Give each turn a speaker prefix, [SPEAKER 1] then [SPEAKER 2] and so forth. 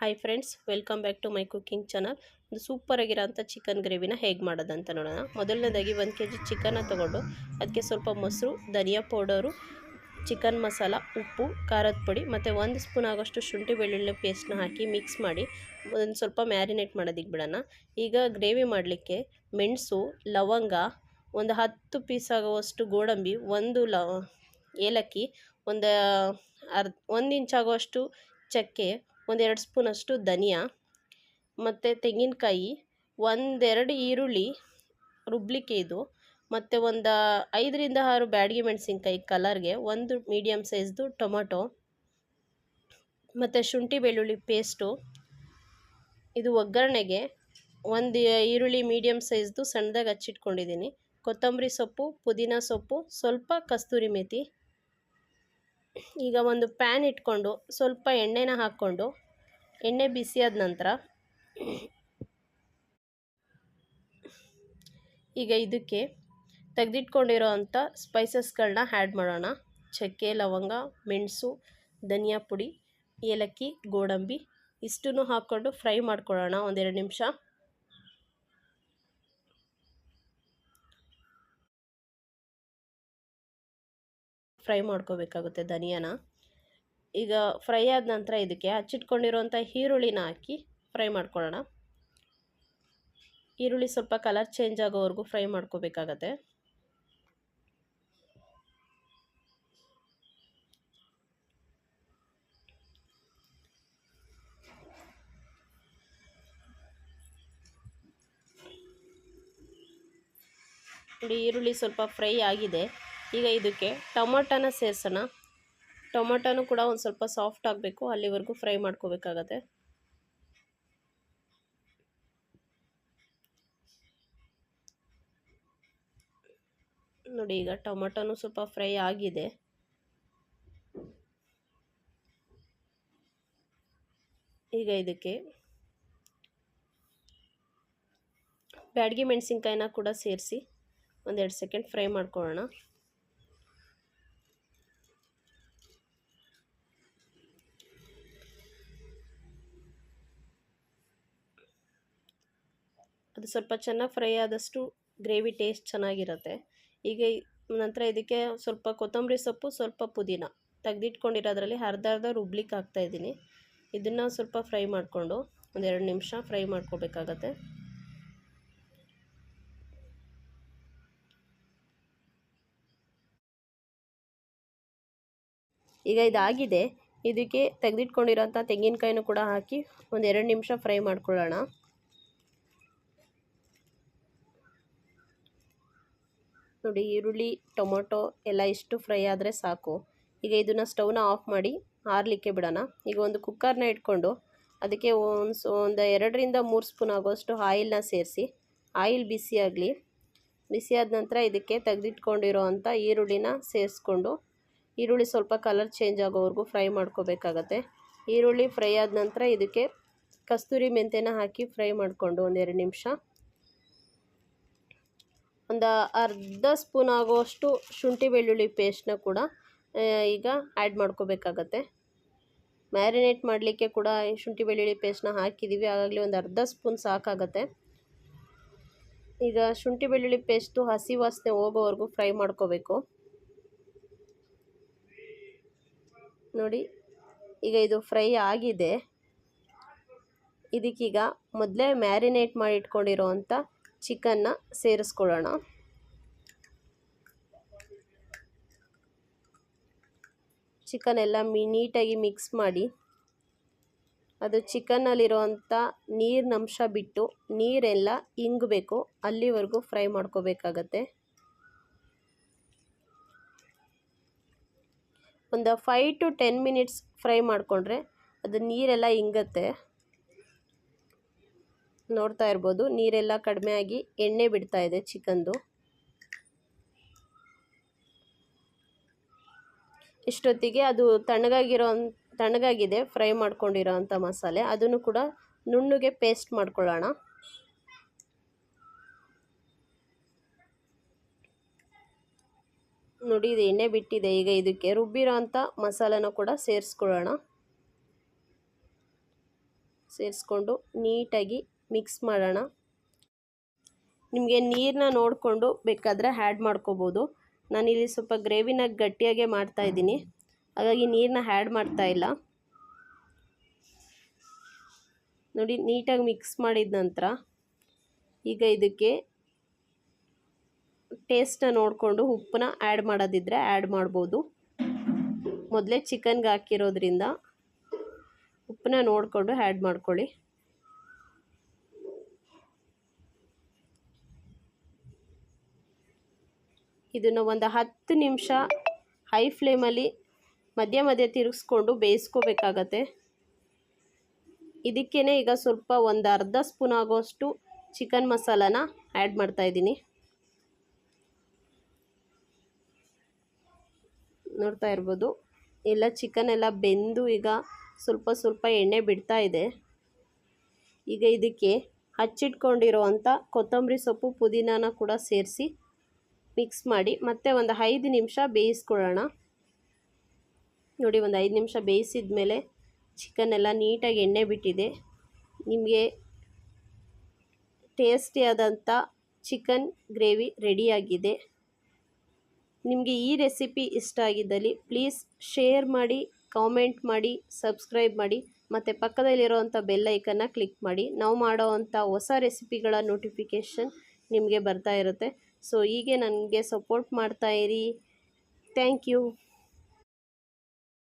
[SPEAKER 1] Hi friends welcome back to my cooking channel ಒಂದು super ಆಗಿರೋಂಥ chicken ಗ್ರೇವಿನ ಹೇಗೆ ಮಾಡೋದಂತ ನೋಡೋಣ. ಮೊದಲನೇದಾಗಿ ಒಂದು ಕೆ ಜಿ ಚಿಕನ್ನ ತೊಗೊಂಡು ಅದಕ್ಕೆ ಸ್ವಲ್ಪ ಮೊಸರು, ಧನಿಯಾ ಪೌಡರು ಚಿಕನ್ ಮಸಾಲ, ಉಪ್ಪು, ಖಾರದ ಪುಡಿ ಮತ್ತು ಒಂದು ಸ್ಪೂನ್ ಆಗೋಷ್ಟು ಶುಂಠಿ ಬೆಳ್ಳುಳ್ಳಿ ಪೇಸ್ಟ್ನ ಹಾಕಿ ಮಿಕ್ಸ್ ಮಾಡಿ, ಒಂದು ಸ್ವಲ್ಪ ಮ್ಯಾರಿನೇಟ್ ಮಾಡೋದಕ್ಕೆ ಬಿಡೋಣ. ಈಗ ಗ್ರೇವಿ ಮಾಡಲಿಕ್ಕೆ ಮೆಣಸು, ಲವಂಗ, ಒಂದು ಹತ್ತು ಪೀಸ್ ಆಗುವಷ್ಟು ಗೋಡಂಬಿ, ಒಂದು ಲ ಏಲಕ್ಕಿ, ಒಂದು ಅರ್ಧ ಒಂದು ಇಂಚ್ ಆಗುವಷ್ಟು ಚಕ್ಕೆ ಒಂದೆರಡು ಸ್ಪೂನಷ್ಟು ಧನಿಯಾ, ಮತ್ತು ತೆಂಗಿನಕಾಯಿ, ಒಂದೆರಡು ಈರುಳ್ಳಿ ರುಬ್ಲಿಕ್ಕೆ ಇದು, ಮತ್ತು ಒಂದು ಐದರಿಂದ ಆರು ಬ್ಯಾಡಗಿ ಮೆಣಸಿನ್ಕಾಯಿ ಕಲರ್ಗೆ ಒಂದು ಮೀಡಿಯಮ್ ಸೈಜ್ದು ಟೊಮೊಟೊ, ಮತ್ತು ಶುಂಠಿ ಬೆಳ್ಳುಳ್ಳಿ ಪೇಸ್ಟು, ಇದು ಒಗ್ಗರಣೆಗೆ ಒಂದು ಈರುಳ್ಳಿ ಮೀಡಿಯಮ್ ಸೈಜ್ದು ಸಣ್ಣದಾಗಿ ಹಚ್ಚಿಟ್ಕೊಂಡಿದ್ದೀನಿ. ಕೊತ್ತಂಬರಿ ಸೊಪ್ಪು, ಪುದೀನ ಸೊಪ್ಪು, ಸ್ವಲ್ಪ ಕಸ್ತೂರಿ ಮೇಥಿ ಈಗ ಒಂದು ಪ್ಯಾನ್ ಇಟ್ಕೊಂಡು ಸ್ವಲ್ಪ ಎಣ್ಣೆನ ಹಾಕ್ಕೊಂಡು ಎಣ್ಣೆ ಬಿಸಿಯಾದ ನಂತರ ಈಗ ಇದಕ್ಕೆ ತೆಗೆದಿಟ್ಕೊಂಡಿರೋ ಅಂಥ ಸ್ಪೈಸಸ್ಗಳನ್ನ ಆ್ಯಡ್ ಮಾಡೋಣ. ಚಕ್ಕೆ, ಲವಂಗ, ಮೆಣಸು, ಧನಿಯಾ ಪುಡಿ, ಏಲಕ್ಕಿ, ಗೋಡಂಬಿ ಇಷ್ಟನ್ನು ಹಾಕ್ಕೊಂಡು ಫ್ರೈ ಮಾಡ್ಕೊಳ್ಳೋಣ ಒಂದೆರಡು ನಿಮಿಷ. ಫ್ರೈ ಮಾಡ್ಕೋಬೇಕಾಗುತ್ತೆ ಧನಿಯಾನ. ಈಗ ಫ್ರೈ ಆದ ನಂತರ ಇದಕ್ಕೆ ಹಚ್ಚಿಟ್ಕೊಂಡಿರುವಂಥ ಈರುಳ್ಳಿನ ಹಾಕಿ ಫ್ರೈ ಮಾಡ್ಕೊಳ್ಳೋಣ. ಈರುಳ್ಳಿ ಸ್ವಲ್ಪ ಕಲರ್ ಚೇಂಜ್ ಆಗೋವರೆಗೂ ಫ್ರೈ ಮಾಡ್ಕೋಬೇಕಾಗತ್ತೆ. ನೋಡಿ, ಈರುಳ್ಳಿ ಸ್ವಲ್ಪ ಫ್ರೈ ಆಗಿದೆ. ಈಗ ಇದಕ್ಕೆ ಟೊಮೊಟೊನ ಸೇರಿಸೋಣ. ಟೊಮೊಟೊನೂ ಕೂಡ ಒಂದು ಸ್ವಲ್ಪ ಸಾಫ್ಟ್ ಆಗಬೇಕು, ಅಲ್ಲಿವರೆಗೂ ಫ್ರೈ ಮಾಡ್ಕೋಬೇಕಾಗತ್ತೆ. ನೋಡಿ, ಈಗ ಟೊಮೊಟೊನೂ ಸ್ವಲ್ಪ ಫ್ರೈ ಆಗಿದೆ. ಈಗ ಇದಕ್ಕೆ ಬ್ಯಾಡಗಿ ಮೆಣಸಿನ್ಕಾಯಿನ ಕೂಡ ಸೇರಿಸಿ ಒಂದೆರಡು ಸೆಕೆಂಡ್ ಫ್ರೈ ಮಾಡ್ಕೊಳ್ಳೋಣ. ಅದು ಸ್ವಲ್ಪ ಚೆನ್ನಾಗಿ ಫ್ರೈ ಆದಷ್ಟು ಗ್ರೇವಿ ಟೇಸ್ಟ್ ಚೆನ್ನಾಗಿರುತ್ತೆ. ಈಗ ನಂತರ ಇದಕ್ಕೆ ಸ್ವಲ್ಪ ಕೊತ್ತಂಬರಿ ಸೊಪ್ಪು, ಸ್ವಲ್ಪ ಪುದೀನ ತೆಗೆದಿಟ್ಕೊಂಡಿರೋದ್ರಲ್ಲಿ ಅರ್ಧ ಅರ್ಧ ರುಬ್ಲಿಕ್ಕೆ ಹಾಕ್ತಾಯಿದ್ದೀನಿ ಇದನ್ನು ಸ್ವಲ್ಪ ಫ್ರೈ ಮಾಡಿಕೊಂಡು ಒಂದೆರಡು ನಿಮಿಷ ಫ್ರೈ ಮಾಡ್ಕೋಬೇಕಾಗತ್ತೆ. ಈಗ ಇದಾಗಿದೆ. ಇದಕ್ಕೆ ತೆಗೆದಿಟ್ಕೊಂಡಿರೋಂಥ ತೆಂಗಿನಕಾಯಿನೂ ಕೂಡ ಹಾಕಿ ಒಂದೆರಡು ನಿಮಿಷ ಫ್ರೈ ಮಾಡ್ಕೊಳ್ಳೋಣ. ನೋಡಿ, ಈರುಳ್ಳಿ, ಟೊಮೊಟೊ ಎಲ್ಲ ಇಷ್ಟು ಫ್ರೈ ಆದರೆ ಸಾಕು. ಈಗ ಇದನ್ನು ಸ್ಟವ್ನ ಆಫ್ ಮಾಡಿ ಆರಲಿಕ್ಕೆ ಬಿಡೋಣ. ಈಗ ಒಂದು ಕುಕ್ಕರ್ನ ಇಟ್ಕೊಂಡು ಅದಕ್ಕೆ ಒಂದು ಒಂದು ಎರಡರಿಂದ ಮೂರು ಸ್ಪೂನ್ ಆಗೋಷ್ಟು ಆಯಿಲ್ನ ಸೇರಿಸಿ. ಆಯಿಲ್ ಬಿಸಿಯಾಗಲಿ ಬಿಸಿಯಾದ ನಂತರ ಇದಕ್ಕೆ ತೆಗೆದಿಟ್ಕೊಂಡಿರೋ ಅಂಥ ಈರುಳ್ಳಿನ ಸೇರಿಸ್ಕೊಂಡು, ಈರುಳ್ಳಿ ಸ್ವಲ್ಪ ಕಲರ್ ಚೇಂಜ್ ಆಗೋವರೆಗೂ ಫ್ರೈ ಮಾಡ್ಕೋಬೇಕಾಗತ್ತೆ. ಈರುಳ್ಳಿ ಫ್ರೈ ಆದ ನಂತರ ಇದಕ್ಕೆ ಕಸ್ತೂರಿ ಮೆಂತ್ಯನ ಹಾಕಿ ಫ್ರೈ ಮಾಡಿಕೊಂಡು ಒಂದೆರಡು ನಿಮಿಷ. ಒಂದು ಅರ್ಧ ಸ್ಪೂನ್ ಆಗುವಷ್ಟು ಶುಂಠಿ ಬೆಳ್ಳುಳ್ಳಿ ಪೇಸ್ಟ್ನ ಕೂಡ ಈಗ ಆ್ಯಡ್ ಮಾಡ್ಕೋಬೇಕಾಗತ್ತೆ. ಮ್ಯಾರಿನೇಟ್ ಮಾಡಲಿಕ್ಕೆ ಕೂಡ ಈ ಶುಂಠಿ ಬೆಳ್ಳುಳ್ಳಿ ಪೇಸ್ಟ್ನ ಹಾಕಿದ್ದೀವಿ ಆಗಾಗಲೇ ಒಂದು ಅರ್ಧ ಸ್ಪೂನ್ ಸಾಕಾಗತ್ತೆ. ಈಗ ಶುಂಠಿ ಬೆಳ್ಳುಳ್ಳಿ ಪೇಸ್ಟು ಹಸಿ ವಾಸನೆ ಹೋಗೋವರೆಗೂ ಫ್ರೈ ಮಾಡ್ಕೋಬೇಕು. ನೋಡಿ, ಈಗ ಇದು ಫ್ರೈ ಆಗಿದೆ. ಇದಕ್ಕೀಗ ಮೊದಲೇ ಮ್ಯಾರಿನೇಟ್ ಮಾಡಿ ಇಟ್ಕೊಂಡಿರೋ ಅಂಥ ಚಿಕನ್ನ ಸೇರಿಸ್ಕೊಳ್ಳೋಣ. ಚಿಕನ್ ಎಲ್ಲ ಮಿ, ನೀಟಾಗಿ ಮಿಕ್ಸ್ ಮಾಡಿ, ಅದು ಚಿಕನ್ನಲ್ಲಿರುವಂಥ ನೀರಿನಂಶ ಬಿಟ್ಟು ನೀರೆಲ್ಲ ಇಂಗಬೇಕು, ಅಲ್ಲಿವರೆಗೂ ಫ್ರೈ ಮಾಡ್ಕೋಬೇಕಾಗತ್ತೆ. ಒಂದು five to ten minutes fry ಮಾಡಿಕೊಂಡ್ರೆ ಅದು ನೀರೆಲ್ಲ ಇಂಗತ್ತೆ. ನೋಡ್ತಾ ಇರ್ಬೋದು. ನೀರೆಲ್ಲ ಕಡಿಮೆ ಆಗಿ ಎಣ್ಣೆ ಬಿಡ್ತಾ ಇದೆ ಚಿಕನ್ದು. ಇಷ್ಟೊತ್ತಿಗೆ ಅದು ತಣ್ಣಗಾಗಿರೋ ತಣ್ಣಗಾಗಿದೆ, ಫ್ರೈ ಮಾಡ್ಕೊಂಡಿರೋ ಅಂಥ ಮಸಾಲೆ. ಅದನ್ನು ಕೂಡ ನುಣ್ಣಗೆ ಪೇಸ್ಟ್ ಮಾಡ್ಕೊಳ್ಳೋಣ. ನೋಡಿ, ಇದು ಎಣ್ಣೆ ಬಿಟ್ಟಿದೆ. ಈಗ ಇದಕ್ಕೆ ರುಬ್ಬಿರೋ ಅಂಥ ಮಸಾಲೆನ ಕೂಡ ಸೇರಿಸ್ಕೊಳ್ಳೋಣ. ಸೇರಿಸ್ಕೊಂಡು ನೀಟಾಗಿ ಮಿಕ್ಸ್ ಮಾಡೋಣ. ನಿಮಗೆ ನೀರನ್ನ ನೋಡಿಕೊಂಡು ಬೇಕಾದರೆ ಆ್ಯಡ್ ಮಾಡ್ಕೋಬೋದು. ನಾನಿಲ್ಲಿ ಸ್ವಲ್ಪ ಗ್ರೇವಿನ ಗಟ್ಟಿಯಾಗೆ ಮಾಡ್ತಾಯಿದ್ದೀನಿ ಹಾಗಾಗಿ ನೀರನ್ನ ಆ್ಯಡ್ ಮಾಡ್ತಾಯಿಲ್ಲ ನೋಡಿ, ನೀಟಾಗಿ ಮಿಕ್ಸ್ ಮಾಡಿದ ನಂತರ ಈಗ ಇದಕ್ಕೆ ಟೇಸ್ಟನ್ನ ನೋಡಿಕೊಂಡು ಉಪ್ಪನ್ನ ಆ್ಯಡ್ ಮಾಡೋದಿದ್ರೆ ಆ್ಯಡ್ ಮಾಡ್ಬೋದು. ಮೊದಲೇ ಚಿಕನ್ಗೆ ಹಾಕಿರೋದ್ರಿಂದ ಉಪ್ಪನ್ನ ನೋಡಿಕೊಂಡು ಆ್ಯಡ್ ಮಾಡ್ಕೊಳ್ಳಿ. ಇದನ್ನು ಒಂದು ಹತ್ತು ನಿಮಿಷ ಹೈ ಫ್ಲೇಮಲ್ಲಿ ಮಧ್ಯ ಮಧ್ಯ ತಿರುಗಿಸ್ಕೊಂಡು ಬೇಯಿಸ್ಕೋಬೇಕಾಗತ್ತೆ. ಇದಕ್ಕೇ ಈಗ ಸ್ವಲ್ಪ ಒಂದು ಅರ್ಧ ಸ್ಪೂನ್ ಆಗೋಷ್ಟು ಚಿಕನ್ ಮಸಾಲಾನ ಆ್ಯಡ್ ಮಾಡ್ತಾಯಿದ್ದೀನಿ ನೋಡ್ತಾ ಇರ್ಬೋದು. ಎಲ್ಲ ಚಿಕನ್ ಎಲ್ಲ ಬೆಂದು ಈಗ ಸ್ವಲ್ಪ ಸ್ವಲ್ಪ ಎಣ್ಣೆ ಬಿಡ್ತಾ ಇದೆ. ಈಗ ಇದಕ್ಕೆ ಹಚ್ಚಿಟ್ಕೊಂಡಿರೋ ಅಂಥ ಕೊತ್ತಂಬರಿ ಸೊಪ್ಪು ಪುದೀನಾನ ಕೂಡ ಸೇರಿಸಿ ಮಿಕ್ಸ್ ಮಾಡಿ ಮತ್ತೆ ಒಂದು ಐದು ನಿಮಿಷ ಬೇಯಿಸ್ಕೊಳ್ಳೋಣ. ನೋಡಿ, ಒಂದು ಐದು ನಿಮಿಷ ಬೇಯಿಸಿದ ಮೇಲೆ ಚಿಕನ್ ಎಲ್ಲ ನೀಟಾಗಿ ಎಣ್ಣೆ ಬಿಟ್ಟಿದೆ. ನಿಮಗೆ ಟೇಸ್ಟಿಯಾದಂಥ ಚಿಕನ್ ಗ್ರೇವಿ ರೆಡಿಯಾಗಿದೆ ನಿಮಗೆ ಈ ರೆಸಿಪಿ ಇಷ್ಟ ಆಗಿದ್ದಲ್ಲಿ ಪ್ಲೀಸ್ ಶೇರ್ ಮಾಡಿ, ಕಾಮೆಂಟ್ ಮಾಡಿ, ಸಬ್ಸ್ಕ್ರೈಬ್ ಮಾಡಿ, ಮತ್ತು ಪಕ್ಕದಲ್ಲಿರೋವಂಥ ಬೆಲ್ಲೈಕನ್ನು ಕ್ಲಿಕ್ ಮಾಡಿ. ನಾವು ಮಾಡೋವಂಥ ಹೊಸ ರೆಸಿಪಿಗಳ ನೋಟಿಫಿಕೇಷನ್ ನಿಮಗೆ ಬರ್ತಾ ಇರುತ್ತೆ. ಸೊ ಹೀಗೆ ನನಗೆ ಸಪೋರ್ಟ್ ಮಾಡ್ತಾಯಿರಿ ಥ್ಯಾಂಕ್ ಯು.